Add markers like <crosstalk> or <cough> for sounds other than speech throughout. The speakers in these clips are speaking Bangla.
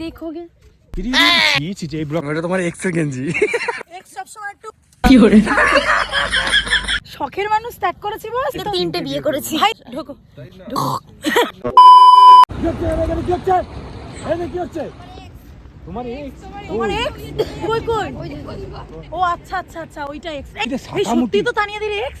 देखोगे কি যে এই ব্লগ এটা তোমার এক্স এর গেঞ্জি এক্স সবসময় একটু শখের মানুষ ত্যাগ করেছি বস তিনটে বিয়ে করেছি ভাই ঢোকো কি হচ্ছে তোমার এক্স তোমার এক্স কই কই ও আচ্ছা আচ্ছা আচ্ছা ওইটা এক্স এটা এই সত্যি সাদামুখী। তো তানিয়া দির এক্স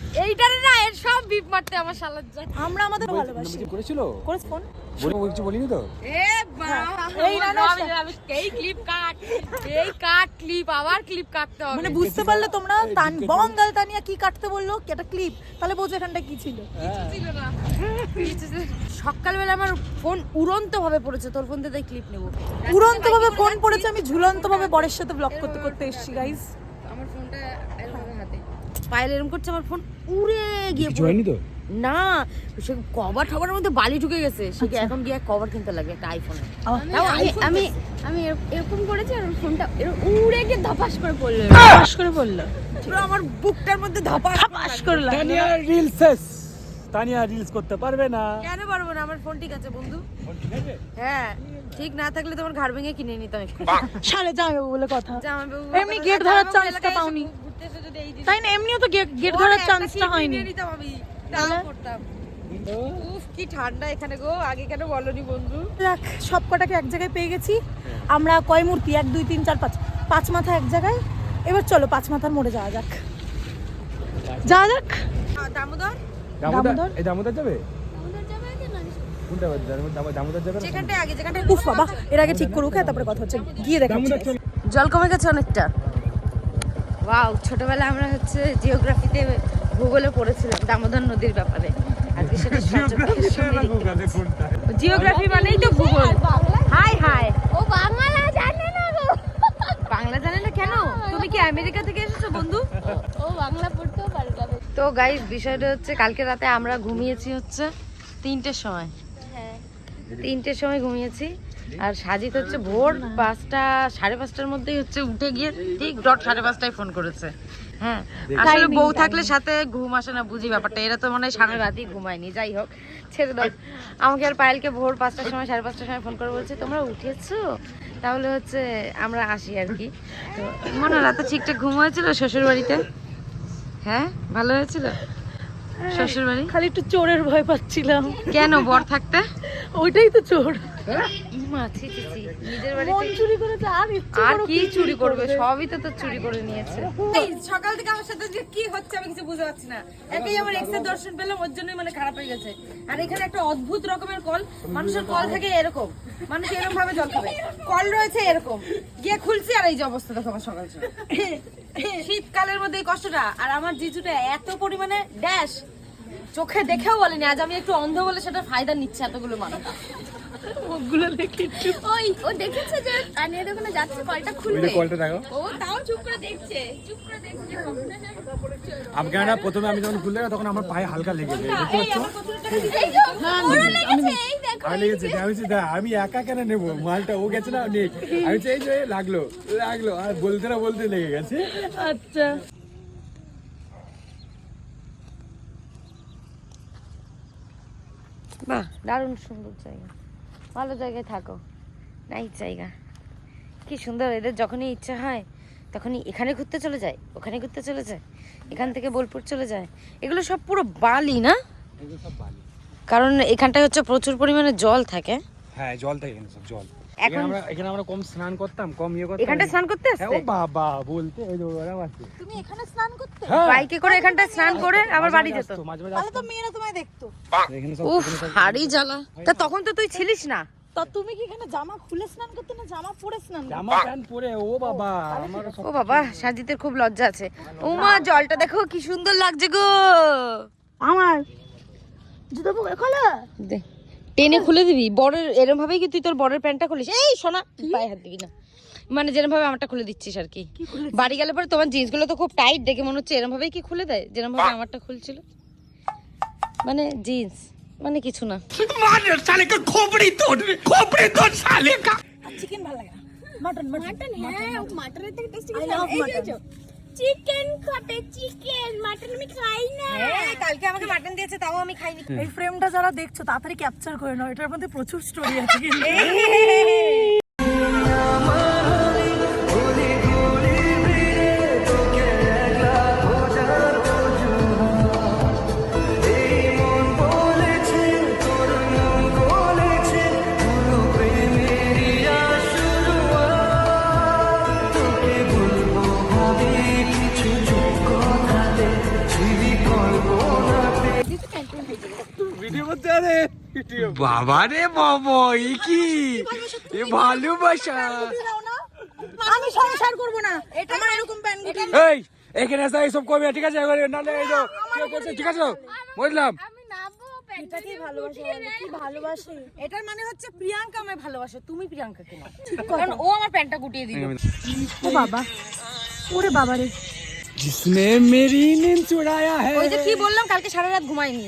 এইটারে না এর সব বিপ মারতে আমার শালার যায় আমরা আমাদের ভালোবাসি। করেছিল? করেছ ফোন। বলে ও কিছু বলিনি তো? এ বাবা এই না, না, আমি আমি এই ক্লিপ কাট এই কাট ক্লিপ আবার ক্লিপ কাটতে হবে। মানে বুঝতে পারলে তোমরা তান বঙ্গাল তানিয়া কি কাটতে বলল কি একটা ক্লিপ তাহলে বোঝো এখানটা কি ছিল। ছিল না। সকালবেলা আমার ফোন উড়ন্ত ভাবে পড়েছে। তোর ফোন থেকে ক্লিপ নেব। উড়ন্ত ভাবে ফোন পড়েছে আমি ঝুলন্ত ভাবে বরের সাথে ব্লক করতে করতে এসেছি গাইস আমার ফোনটা এরকম ভাবে হাতে পায়েল এরকম করছে আমার ফোন উড়ে গিয়ে হয়নি তো? না সে কভার ঠবার মধ্যে বালি ঢুকে গেছে। সে কি এখন গিয়ে কভার কিনতে লাগবে একটা আইফোনে আমি আমি এরকম করেছি আর ফোনটা উড়ে গিয়ে ধাপাস করে পড়ল। পাস করে বলল পুরো আমার বুকটার মধ্যে ধাপাস পাস করে লাগল। তানিয়া রিলস শেষ। তানিয়া রিলস করতে পারবে না। কেন পারব না? আমার ফোন ঠিক আছে বন্ধু। হ্যাঁ ঠিক না থাকলে তোমার ঘাড় ভেঙে কিনে নিতাম একটু। সালে যাবে বলে কথা। জামাইবাবু এমনি gate ধরার জামাইবাবু chance টা এলাকায় এসে পাওনি। তাই না? এমনিও তো গেট ধরার চান্সটা হয়নি। নিতাম আমি। তাও করতাম। উফ কি ঠান্ডা এখানে গো। আগে কেন বলনি বন্ধু? দেখ সব কটাকে এক জায়গায় পেয়ে গেছি। আমরা কয় মূর্তি? এক দুই তিন চার পাঁচ। পাঁচ মাথা এক জায়গায়। এবার চলো পাঁচ মাথার মোড়ে যাওয়া যাক। যাওয়া যাক। আহ, দামোদর? দামোদর? দামোদর? এই দামোদর যাবে? কোনটা দামোদর দামোদর যাবে না? যেখানটায় আগে যেখানটায় উফ বাবা এর আগে ঠিক করুক হ্যাঁ তারপরে কথা হচ্ছে। গিয়ে জল কমে গেছে অনেকটা। ওয়াও ছোটবেলা আমরা হচ্ছে জিওগ্রাফিতে ভূগোলে পড়েছিলাম দামোদর নদীর ব্যাপারে। আজকে সেটা <laughs> জিওগ্রাফি মানেই তো ভূগোল। হাই হাই ও বাংলা জানে না গো। বাংলা জানে না কেন? তুমি কি আমেরিকা থেকে এসেছ বন্ধু? ও বাংলা পড়তেও পারে যাবে তো গাইস বিষয়টা হচ্ছে কালকে রাতে আমরা ঘুমিয়েছি হচ্ছে তিনটের সময়। হ্যাঁ। তিনটের সময় ঘুমিয়েছি। আর সাজিত হচ্ছে ভোর পাঁচটা সাড়ে পাঁচটার মধ্যেই হচ্ছে উঠে গিয়ে ঠিক ডট সাড়ে পাঁচটায় ফোন করেছে। হ্যাঁ আসলে বউ থাকলে সাথে ঘুম আসে না বুঝি ব্যাপারটা। এরা তো মনে হয় সারা রাতই ঘুমায়নি যাই হোক ছেড়ে দাও। আমাকে আর পায়েলকে ভোর পাঁচটার সময় সাড়ে পাঁচটার সময় ফোন করে বলছে তোমরা উঠেছো? তাহলে হচ্ছে আমরা আসি আর কি। তো মনে হয় রাতে ঠিকঠাক ঘুম হয়েছিল শ্বশুর বাড়িতে হ্যাঁ ভালো হয়েছিল? শ্বশুর বাড়ি খালি একটু চোরের ভয় পাচ্ছিলাম। কেন বর থাকতে? ওইটাই তো চোর। ইমা ছি ছি ছি। নিজের বাড়িতে চুরি করেছে আর আর কি চুরি করবে? সবই তো তো চুরি করে নিয়েছে। সকাল থেকে আমার সাথে যে কি হচ্ছে আমি কিছু বুঝতে পারছি না। একেই আমার এক্স দর্শন পেলাম ওর জন্যই মানে খারাপ হয়ে গেছে। আর এখানে একটা অদ্ভুত রকমের কল মানুষের কল থাকে এরকম। মানুষ এরকম ভাবে জল খাবে। কল রয়েছে এরকম। গিয়ে খুলছি আর এই যে অবস্থা দেখো আমার সকাল সকাল। শীতকালের মধ্যে এই কষ্টটা। আর আমার জিজুটা এত পরিমাণে ড্যাশ চোখে দেখেও বলেনি। আজ আমি একটু অন্ধ বলে সেটা ফায়দা নিচ্ছে এতগুলো মানুষ। মুখগুলো দেখে ওই ও দেখেছে যে যাচ্ছে কলটা খুলবে। কলটা দেখো। ও তাও চুপ করে দেখছে চুপ করে দেখছে। আমি প্রথমে আমি যখন খুললে তখন আমার পায়ে হালকা লেগে যায় দেখতে পাচ্ছ আমি লেগেছে আমি "দা, আমি একা কেন নেব? মালটা ও গেছে না নেই। আমি এই যে লাগল লাগল। আর বলতে না বলতে লেগে গেছে। আচ্ছা। বাহ দারুণ সুন্দর জায়গা। ভালো জায়গায় থাকো। নাইট জায়গা। কি সুন্দর এদের যখনই ইচ্ছা হয় তখনই এখানে ঘুরতে চলে যায় ওখানে ঘুরতে চলে যায় এখান থেকে বোলপুর চলে যায়। এগুলো সব পুরো বালি না? কারণ এখানটায় হচ্ছে প্রচুর পরিমাণে জল থাকে। হ্যাঁ জল থাকে এখানে সব জল। এখন- এখন আমরা এখানে আমরা কম স্নান করতাম কম ইয়ে করতাম। এখানটা স্নান করতে হ্যাঁ, আসছে ও বাবা বলতে ওই তুমি এখানে স্নান করতে? হ্যাঁ। বাইকে করে এখানটায় স্নান করে? আবার বাড়ি যেত। তাহলে তো মেয়েরা তোমায় দেখতো। উফ হাড়ি জ্বালা। তা তখন তো তুই ছিলিস না। তা তুমি কি এখানে জামা খুলে স্নান করতে না জামা পরে স্নান? জামা প্যান্ট পরে ও বাবা আমার ও বাবা সাজিতের খুব লজ্জা আছে। উমা জলটা দেখো কি সুন্দর লাগছে গো। আমার। জুতো পরে খোলা। দে। টেনে খুলে দিবি। বরের এরম ভাবেই কি তুই তোর বরের প্যান্টটা খুলিস? এই সোনা পায়ে হাত দিবি না। মানে যেরকম ভাবে আমারটা খুলে দিচ্ছিস আর কি। বাড়ি গেলে পরে তোমার জিন্সগুলো তো খুব টাইট দেখে মনে হচ্ছে এরকম ভাবেই কি খুলে দেয়? যেরকম ভাবে আমারটা খুলছিল। মানে জিন্স মানে কিছু না। চিকেন ভালো লাগে না। মাটন মাটন হ্যাঁ মাটনের থেকে tasty I love mutton. Chicken খাবে চিকেন মাটন আমি খাই না। হ্যাঁ কালকে আমাকে মাটন দিয়েছে তাও আমি খাইনি। এই ফ্রেমটা যারা দেখছ তাড়াতাড়ি ক্যাপচার করে নাও এটার মধ্যে প্রচুর স্টোরি আছে কিন্তু। ভিডিও করতে আরে বাবা রে বাবা এ কি এ ভালোবাসা আমি সংসার করব না এটা আমার এরকম প্যানগুটি এই এখানে আসা এইসব করবে ঠিক আছে এবারে নালে এই যে কেউ করছে, ঠিক আছে বুঝলাম আমি নাবো এটা কি ভালোবাসা বলো? কি ভালোবাসে এটার মানে হচ্ছে প্রিয়াঙ্কা আমায় ভালোবাসে তুমি প্রিয়াঙ্কাকে না কারণ ও আমার প্যান্টটা গুটিয়ে দিল ও বাবা ওরে বাবা রে जिसने मेरी नींद चुराया है ওই যে কি বললাম কালকে সারা রাত ঘুমাইনি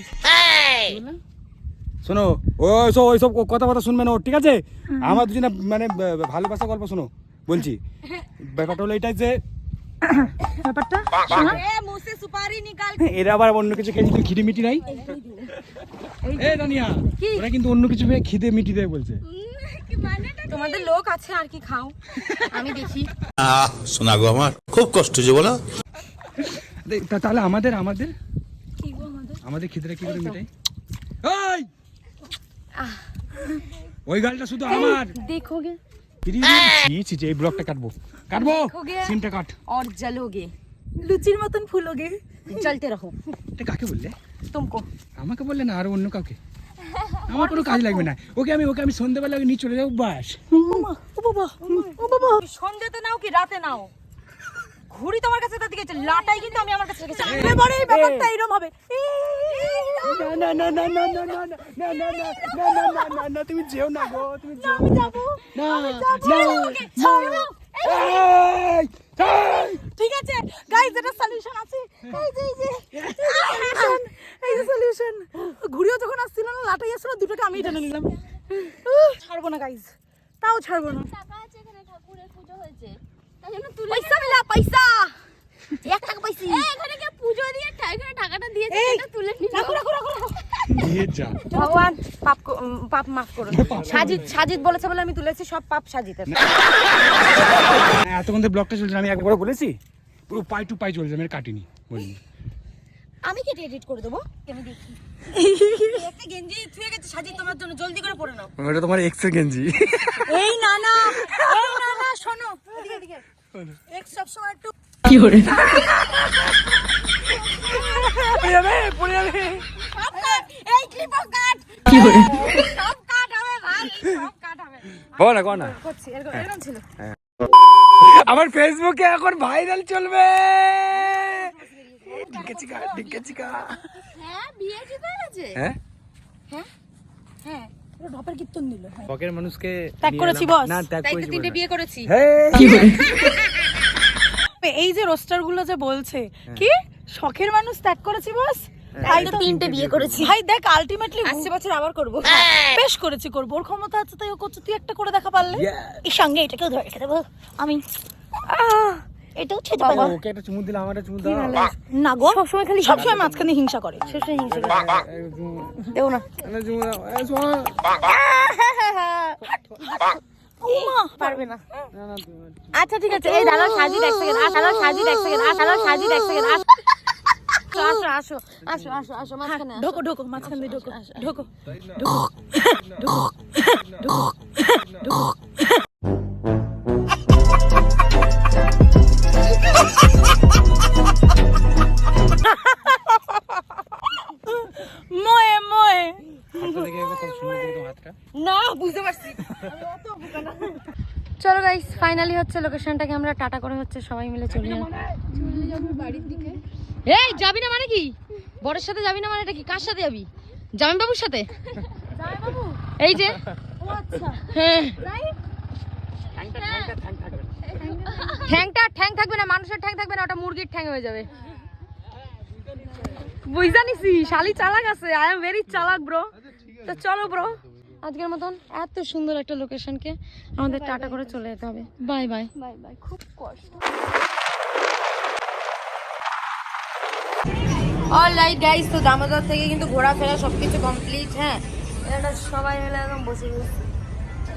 শোনো ও সব ওই সব কথা কথা শুনবে না ও, ঠিক আছে? আমার দুজনে মানে ভালোবাসা গল্প শোনো বলছি। ব্যাপারটা হলো এটাই যে ব্যাপারটা? <laughs> এরা আবার অন্য কিছু খেয়ে খিদে মিটি নাই? এ ওরা কিন্তু অন্য কিছু খেয়ে খিদে মিটি দেয় বলছে। তোমাদের লোক আছে আর কি খাও। আমি দেখি। আহ শোনা গো আমার। খুব কষ্ট যে বলো। তাহলে আমাদের আমাদের? আমাদের খিদেটা কি করে মিটাই ওই ওই গালটা শুধু আমার দেখোগে ছি ছি এই ব্লগটা কাটবো কাটবো সিনটা কাট और जलोगे লুচির মতন ফুলোগে चलते रहो এটা কাকে বললে तुमको আমাকে বললে না আরো অন্য কাউকে আমার কোনো কাজ লাগবে না ওকে আমি ওকে আমি সন্ধ্যেবেলা নিয়ে চলে যাবো বাস ও মা ও বাবা ও বাবা সন্ধ্যেতে নাও কি রাতে নাও ঘুড়ি তোমার কাছে তার দিকে লাটাই কিন্তু আমি আমার কাছে রেখেছি এবারে এই ব্যাপারটা এরকম হবে না না না না না না না না না না না না না না না না তুমি যেও না গো তুমি যেও আমি যাব না ছাড়ো। এই, এই, ঠিক আছে গাইস এটা সলিউশন আছে এই যে এই যে সলিউশন এই যে সলিউশন ঘুরিও যখন আসছিল না লাটাই আসছিল দুটোকে আমি টেনে নিলাম ছাড়বো না গাইস তাও ছাড়বো না টাকা আছে এখানে ঠাকুরের পুজো হয়েছে তাই জন্য তুলে পয়সা মিলা পয়সা এক টাকা পাইছি এখানে কে পুজো দিয়ে টা- এখানে টাকাটা দিয়েছে এই, এটা তুলে নিল রাখো রাখো রাখো রাখো নিয়ে যা ভগবান পাপ পাপ মাফ করুন। সাজিদ সাজিদ বলেছে বলে আমি তুলেছি সব পাপ সাজিদের। এতক্ষণ ব্লগটা চলছে আমি একবার বলেছি পুরো পাই টু পাই চলছে আমি কাটিনি বলিনি। আমি কেটে এডিট করে দেবো আমি দেখি। একটা গেঞ্জি থুয়ে গেছে সাজিদ তোমার জন্য জলদি করে পরে নাও। ওটা তোমার এক্সের গেঞ্জি। এই না না এই না না শোনো এদিকে এদিকে। এক সব সময় একটু এই কাট কি করে সব কাট হবে ভাই সব কাট হবে। বল না কর না। করছি এরকম এরকম ছিল। আমার ফেসবুকে এখন ভাইরাল চলবে। ডিঙ্কা চিকা ডিঙ্কা চিকা। হ্যাঁ বিয়ে হয়ে গেছে? হ্যাঁ? হ্যাঁ? পুরো ঢপের কীর্তন দিল হ্যাঁ। মানুষকে ত্যাগ করেছি বস না ত্যাগ করেছি তিনটে বিয়ে করেছি। এই যে রোস্টারগুলো যে বলছে কি? শখের মানুষ ত্যাগ করেছি বস তাই তো তিনটে বিয়ে করেছি। ভাই দেখ আলটিমেটলি আসছে বছর আবার করব। বেশ করেছি করব। ওর ক্ষমতা আছে তাই ও করছে। তুই একটা করে দেখা পারলে. এর সঙ্গে এটাকেও ধরে রেখে দেবো। আমি এটাও ওকে একটা চুমু দিলাম আমার চুমু দাও। না গো। সবসময় খালি সবসময় মাঝখানে হিংসা করে। সবসময় হিংসা করে। দেবো না। চুমু দাও। পারবে না। আচ্ছা ঠিক আছে। এই দাঁড়াও সাজিদ এক সেকেন্ড আসো দাঁড়াও সাজিদ এক সেকেন্ড দাঁড়াও সাজিদ এক সেকেন্ড আসো আসো আসো আসো মাঝখানে। ঢোকো ঢোকো মাঝখান দিয়ে ঢোকো ঢোকো। ময়ে ময়ে। না বুঝতে পারছি। চলো গাইস ফাইনালি হচ্ছে লোকেশনটাকে আমরা টাটা করে হচ্ছে সবাই মিলে চলে যাব এই যাবি না মানে কি? বরের সাথে যাবি না মানে এটা কি? কার সাথে যাবি? জামাই বাবুর সাথে এই যে। হ্যাঁ। ঠ্যাংটা ঠ্যাং থাকবে না মানুষের ঠ্যাং থাকবে না ওটা মুরগির ঠ্যাং হয়ে যাবে। বুঝা নিছি শালি চালাক আছে। আই এম ভেরি চালাক ব্রো তো চলো ব্রো আজকের মতন এত সুন্দর একটা লোকেশনকে আমাদের টাটা করে চলে যেতে হবে। বাই বাই বাই বাই খুব কষ্ট। অলরাইট গাইস তো দামোদর থেকে কিন্তু ঘোরাফেরা সবকিছু কমপ্লিট হ্যাঁ? এটা সবাই মিলে একদম বসে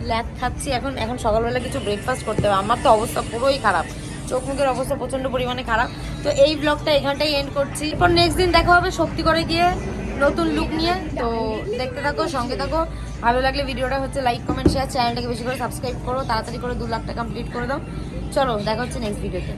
ল্যাদ খাচ্ছি। এখন এখন সকালবেলা কিছু ব্রেকফাস্ট করতে হবে। আমার তো অবস্থা পুরোই খারাপ। চোখ মুখের অবস্থা প্রচণ্ড পরিমাণে খারাপ। তো এই ব্লগটা এখানটাই এন্ড করছি। এরপর নেক্সট দিন দেখা হবে শক্তি করে গিয়ে নতুন লুক নিয়ে। তো দেখতে থাকো সঙ্গে থাকো। ভালো লাগলে ভিডিওটা হচ্ছে লাইক কমেন্ট শেয়ার চ্যানেলটাকে বেশি করে সাবস্ক্রাইব করো। তাড়াতাড়ি করে দু লাখটা কমপ্লিট করে দাও। চলো দেখা হচ্ছে নেক্সট ভিডিওতে